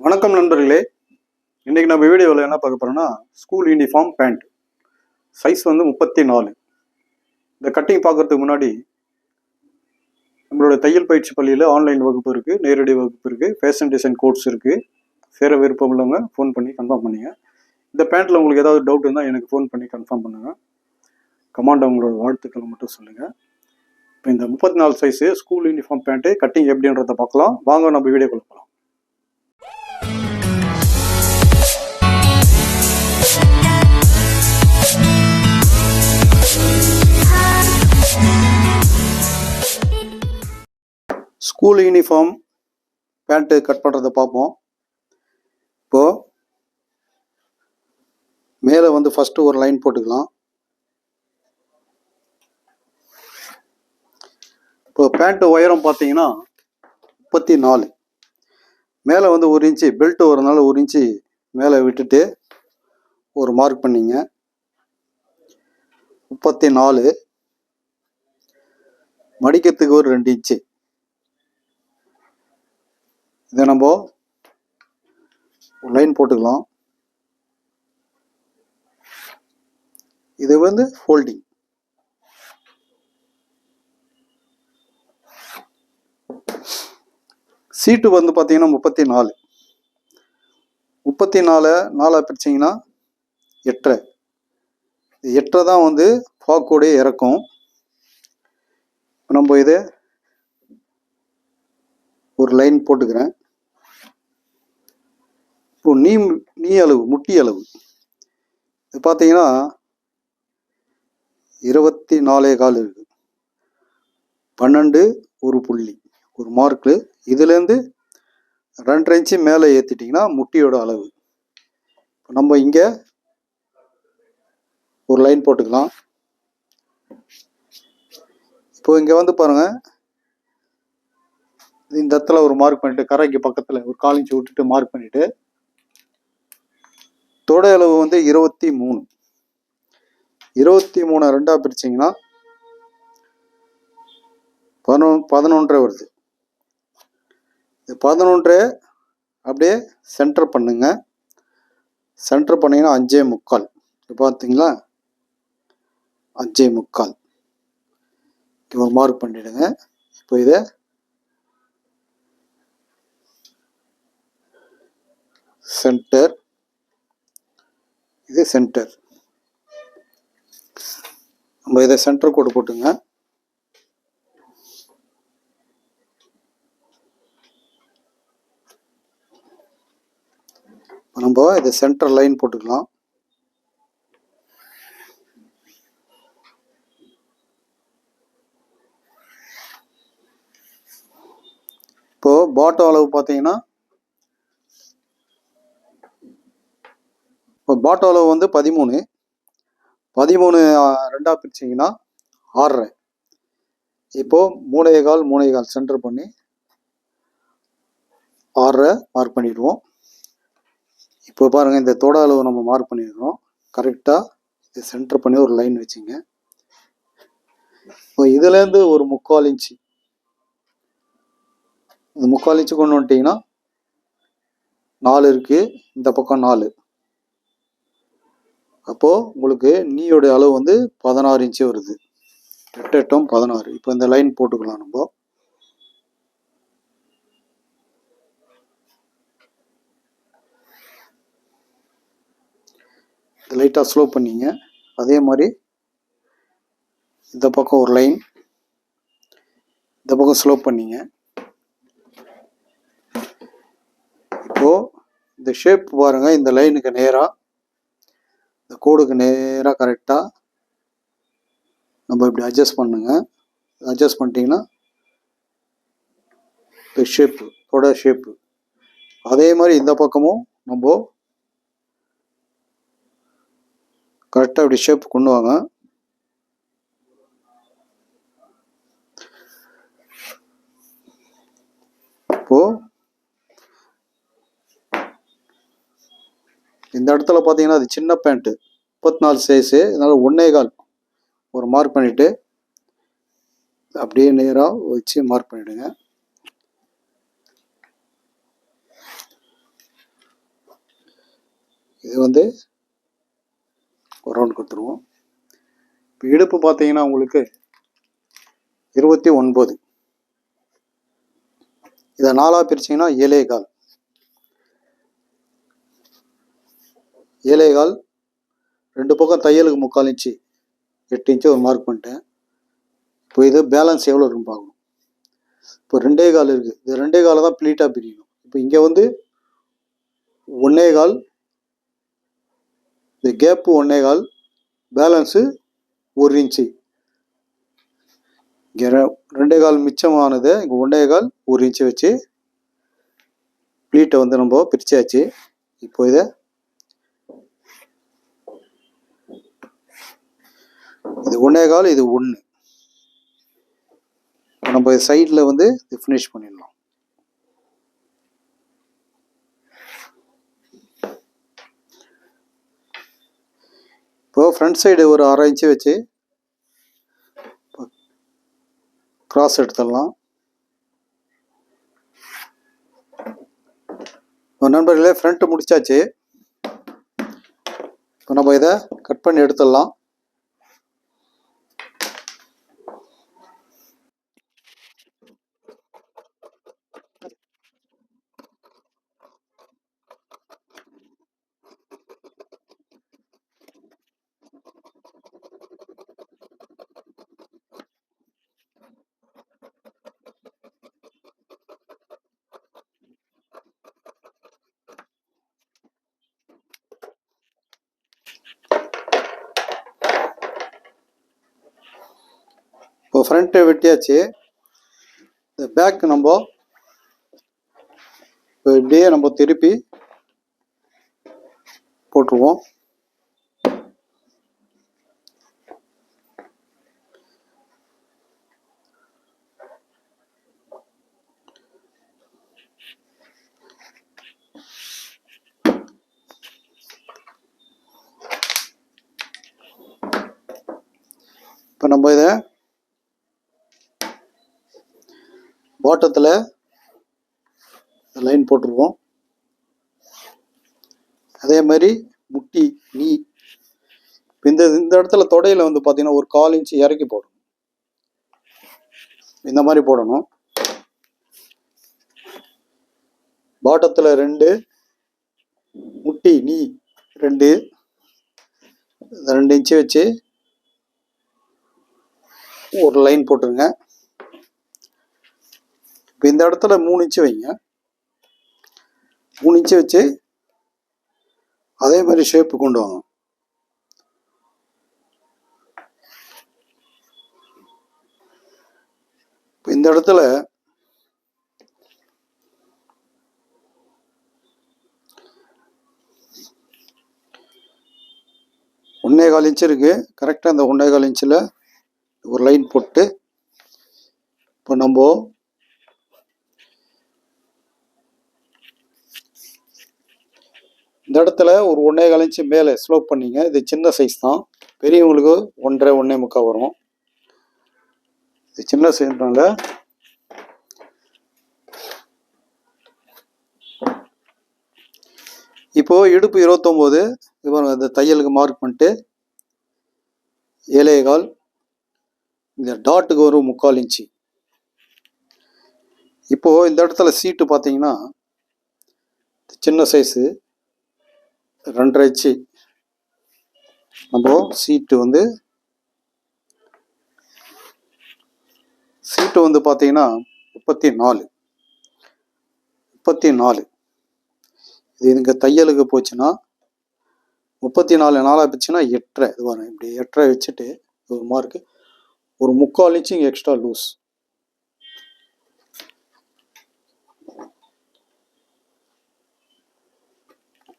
வணக்கம் நண்பர்களே. இன்றைக்கி நம்ம வீடியோவில் என்ன பார்க்க போகிறோன்னா ஸ்கூல் யூனிஃபார்ம் பேண்ட் சைஸ் வந்து முப்பத்தி நாலு. இந்த கட்டிங் பார்க்கறதுக்கு முன்னாடி நம்மளோட தையல் பயிற்சி பள்ளியில் ஆன்லைன் வகுப்பு இருக்குது நேரடி வகுப்பு இருக்குது ஃபேஷன் டிசைன் கோர்ஸ் இருக்குது சேர விருப்பம் உள்ளவங்க ஃபோன் பண்ணி கன்ஃபார்ம் பண்ணுங்க. இந்த பேண்ட்டில் உங்களுக்கு ஏதாவது டவுட் இருந்தால் எனக்கு ஃபோன் பண்ணி கன்ஃபார்ம் பண்ணுங்கள் கமாண்ட் அவங்களோட வாழ்த்துக்களை மட்டும் சொல்லுங்கள் இப்போ இந்த முப்பத்தி நாலு size school uniform pant cutting எப்படின்றத பார்க்கலாம். வாங்க நம்ம வீடியோ போகலாம் ஸ்கூல் யூனிஃபார்ம் பேண்ட்டு கட் பண்ணுறத பார்ப்போம். இப்போது மேலே வந்து ஃபஸ்ட்டு ஒரு லைன் போட்டுக்கலாம். இப்போ பேண்ட்டு உயரம் பார்த்தீங்கன்னா முப்பத்தி நாலு. மேலே வந்து ஒரு இன்ச்சு பெல்ட்டு வரனால ஒரு இன்ச்சு மேலே விட்டுட்டு ஒரு மார்க் பண்ணிங்க. முப்பத்தி நாலு. மடிக்கிறதுக்கு ஒரு ரெண்டு இன்ச்சு இதை நம்ம ஒரு லைன் போட்டுக்கலாம். இது வந்து ஃபோல்டிங் சீட்டு வந்து பார்த்தீங்கன்னா முப்பத்தி நாலு. முப்பத்தி நாலு நாலாக பிரிச்சிங்கன்னா எட்டரை. எட்டரை தான் வந்து ஃபாக்கோடைய இறக்கும். நம்ம இதை ஒரு லைன் போட்டுக்கிறேன். இப்போ நீ நீ அளவு முட்டி அளவு. இது பார்த்தீங்கன்னா இருபத்தி நாலே கால் இருக்கு. பன்னெண்டு ஒரு புள்ளி ஒரு மார்க்கு. இதுலேருந்து ரெண்டரை இன்ச்சு மேலே ஏற்றிட்டிங்கன்னா முட்டியோட அளவு. இப்போ நம்ம இங்கே ஒரு லைன் போட்டுக்கலாம். இப்போ இங்கே வந்து பாருங்கள் இந்த இடத்துல ஒரு மார்க் பண்ணிட்டு கரைக்கு பக்கத்தில் ஒரு காலிஞ்சி விட்டுட்டு மார்க் பண்ணிவிட்டு தொடை அளவு வந்து இருபத்தி மூணு. இருபத்தி மூணு ரெண்டாக பிரிச்சிங்கன்னா பதினொ பதினொன்றரை வருது. இது அப்படியே சென்டர் பண்ணுங்க. சென்டர் பண்ணிங்கன்னா அஞ்சே முக்கால். இப்போ பார்த்தீங்களா அஞ்சே முக்கால். இப்போ மார்க் பண்ணிடுங்க. இப்போ இதை சென்டர் இது சென்டர் நம்ம இதை சென்டர் கோடு போட்டுங்க. நம்ம இதை சென்டர் லைன் போட்டுக்கலாம். இப்போ பாட்டம் அளவு பார்த்தீங்கன்னா பாட்டோ அளவு வந்து பதிமூணு. பதிமூணு ரெண்டாக பிரிச்சிங்கன்னா ஆறரை. இப்போது மூணே கால் மூணே கால் சென்டர் பண்ணி ஆறரை மார்க் பண்ணிடுவோம். இப்போ பாருங்கள் இந்த தோட அளவு நம்ம மார்க் பண்ணியிருக்கிறோம் கரெக்டாக இது சென்டர் பண்ணி ஒரு லைன் வச்சுங்க. இப்போ இதுலேருந்து ஒரு முக்கால் இன்ச்சு இந்த முக்கால் இன்ச்சு கொண்டு வந்துட்டிங்கன்னா நாலு இருக்குது இந்த பக்கம் நாலு. அப்போது உங்களுக்கு நீயோடைய அளவு வந்து பதினாறு இன்ச்சு வருது. எட்டு எட்டும் பதினாறு. இப்போ இந்த லைன் போட்டுக்கலாம் நம்ம. லைட்டாக ஸ்லோ பண்ணிங்க. அதே மாதிரி இந்த பக்கம் ஒரு லைன் இந்த பக்கம் ஸ்லோ பண்ணிங்க. இப்போது இந்த ஷேப் பாருங்கள் இந்த லைனுக்கு நேராக கோடுக்கு நேராக கரெக்டாக நம்ம இப்படி அட்ஜஸ்ட் பண்ணுங்க. அட்ஜஸ்ட் பண்ணிட்டீங்கன்னா இந்த ஷேப்பு தொட ஷேப்பு அதே மாதிரி இந்த பக்கமும் நம்ம கரெக்டாக இப்படி ஷேப் கொண்டு வாங்க. இப்போ இந்த இடத்துல பார்த்தீங்கன்னா அது சின்ன பேண்ட்டு முப்பத்தி நாலு சைஸு இதனால் ஒன்னே கால். ஒரு மார்க் பண்ணிவிட்டு அப்படியே நேராக வச்சு மார்க் பண்ணிவிடுங்க இது வந்து ஒரு ரவுண்ட் கொடுத்துருவோம். இப்போ இடுப்பு பார்த்தீங்கன்னா உங்களுக்கு இருபத்தி ஒன்பது. இதை நாலாக பிரிச்சிங்கன்னா ஏழே கால். ஏழே கால் ரெண்டு பக்கம் தையலுக்கு முக்கால் இன்ச்சு எட்டு இன்ச்சு ஒரு மார்க் பண்ணிட்டேன். இப்போ இது பேலன்ஸ் எவ்வளோ இருக்குன்னு பார்க்கணும். இப்போ ரெண்டே கால் இருக்குது இது ரெண்டே காலை தான் ப்ளீட்டாக பிரியணும். இப்போ இங்கே வந்து ஒன்னே கால் இந்த கேப்பு ஒன்னே கால் பேலன்ஸு ஒரு இன்ச்சு. இங்கே ரெண்டே கால் மிச்சமானது இங்கே ஒன்றே கால் ஒரு இன்ச்சு வச்சு ப்ளீட்டை வந்து நம்ம பிரிச்சாச்சு. இப்போ இதை இது ஒன்றே கால் இது ஒன்று நம்ம சைடில் வந்து இது ஃபினிஷ் பண்ணிடலாம். இப்போ ஃப்ரண்ட் சைடு ஒரு அரை இன்ச்சு வச்சு கிராஸ் எடுத்துடலாம். நண்பர்களே ஃப்ரண்ட்டு முடிச்சாச்சு. இப்போ நம்ம இதை கட் பண்ணி எடுத்துடலாம். ஃப்ரண்ட்டு வெட்டியாச்சு. இந்த பேக் நம்ம இப்போ இப்படியே நம்ம திருப்பி போட்டுருவோம். இப்போ நம்ம இதை பாட்டத்தில் லைன் போட்டுருவோம் அதே மாதிரி முட்டி நீ. இந்த இந்த இடத்துல தொடையில வந்து பார்த்தீங்கன்னா ஒரு கால் இன்ச்சு இறக்கி போடணும். இந்த மாதிரி போடணும். பாட்டத்தில் ரெண்டு முட்டி நீ ரெண்டு. ரெண்டு இன்ச்சு வச்சு ஒரு லைன் போட்டுருங்க. இப்போ இந்த இடத்துல மூணு இன்ச்சு வைங்க. மூணு இன்ச்சு வச்சு அதே மாதிரி ஷேப்பு கொண்டு வாங்க. இப்போ இந்த இடத்துல ஒன்னே கால் இன்ச் இருக்கு. கரெக்டாக அந்த ஒன்னே கால் இன்ச்சில் ஒரு லைன் போட்டு இப்போ நம்ம இந்த இடத்துல ஒரு ஒன்றே கால் மேலே ஸ்லோப் பண்ணிங்க. இது சின்ன சைஸ் தான். பெரியவங்களுக்கு ஒன்றரை ஒன்றே முக்கால் வரும். இது சின்ன சைஸ்னால இப்போது இடுப்பு இருபத்தொம்போது. இப்போ இந்த தையலுக்கு மார்க் பண்ணிட்டு ஏழே கால். இந்த டாட்டுக்கு ஒரு முக்கால் இன்ச்சு. இப்போது இந்த இடத்துல சீட்டு பார்த்தீங்கன்னா சின்ன சைஸு ரெண்டரை இன்ச்சு நம்ம சீட்டு வந்து சீட்டு வந்து பார்த்தீங்கன்னா முப்பத்தி நாலு முப்பத்தி நாலு இது இங்கே தையலுக்கு போச்சுன்னா முப்பத்தி நாலு நாளாக போச்சுன்னா எட்டரை. இது வரும் இப்படி எட்டரை வச்சுட்டு ஒரு மார்க்கு ஒரு முக்கால் இன்ச்சு இங்கே எக்ஸ்ட்ரா லூஸ்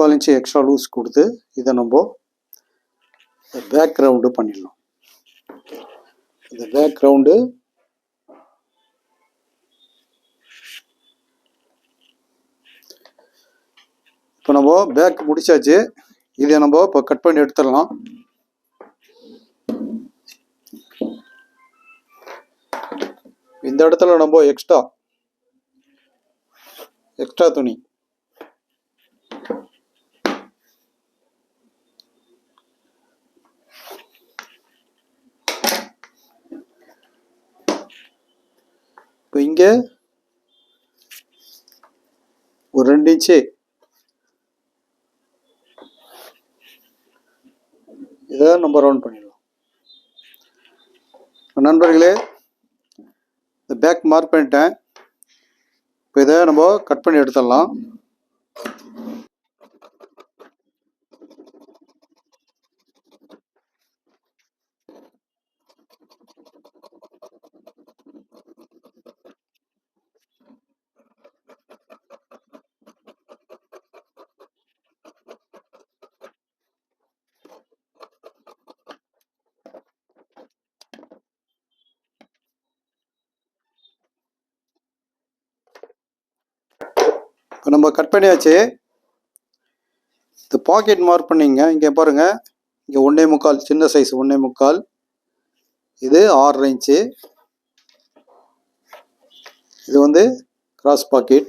முக்கால் இன்ச்சு எக்ஸ்ட்ரா லூஸ் கொடுத்து இதை நம்ம பேக் ரவுண்டு பண்ணிடலாம். இந்த பேக் ரவுண்டு இப்போ நம்ம பேக் முடிச்சாச்சு. இதை நம்ம இப்போ கட் பண்ணி எடுத்துடலாம். இந்த இடத்துல நம்ம எக்ஸ்ட்ரா எக்ஸ்ட்ரா துணி. இங்கே ஒரு ரெண்டு இன்ச்சு. இதை நம்ம ரவுண்ட் பண்ணிடலாம். நண்பர்களே இந்த பேக் மார்க் பண்ணிட்டேன். இப்போ இதை நம்ம கட் பண்ணி எடுத்துடலாம். இப்போ நம்ம கட் பண்ணியாச்சு. இந்த பாக்கெட் மார்க் பண்ணிங்க. இங்கே பாருங்க. இங்கே ஒன்றே முக்கால் சின்ன சைஸ் ஒன்றே முக்கால். இது ஆறு இன்ச்சு இது வந்து கிராஸ் பாக்கெட்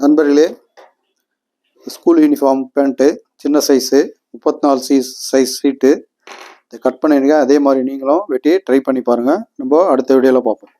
நண்பர்களே ஸ்கூல் யூனிஃபார்ம் பேண்ட்டு சின்ன சைஸு முப்பத்தி நாலு சைஸ் சைஸ் சீட்டு கட் பண்ணிடுங்க. அதே மாதிரி நீங்களும் வெட்டி ட்ரை பண்ணி பாருங்கள் நம்ம அடுத்த வீடியோவில் பார்ப்போம்.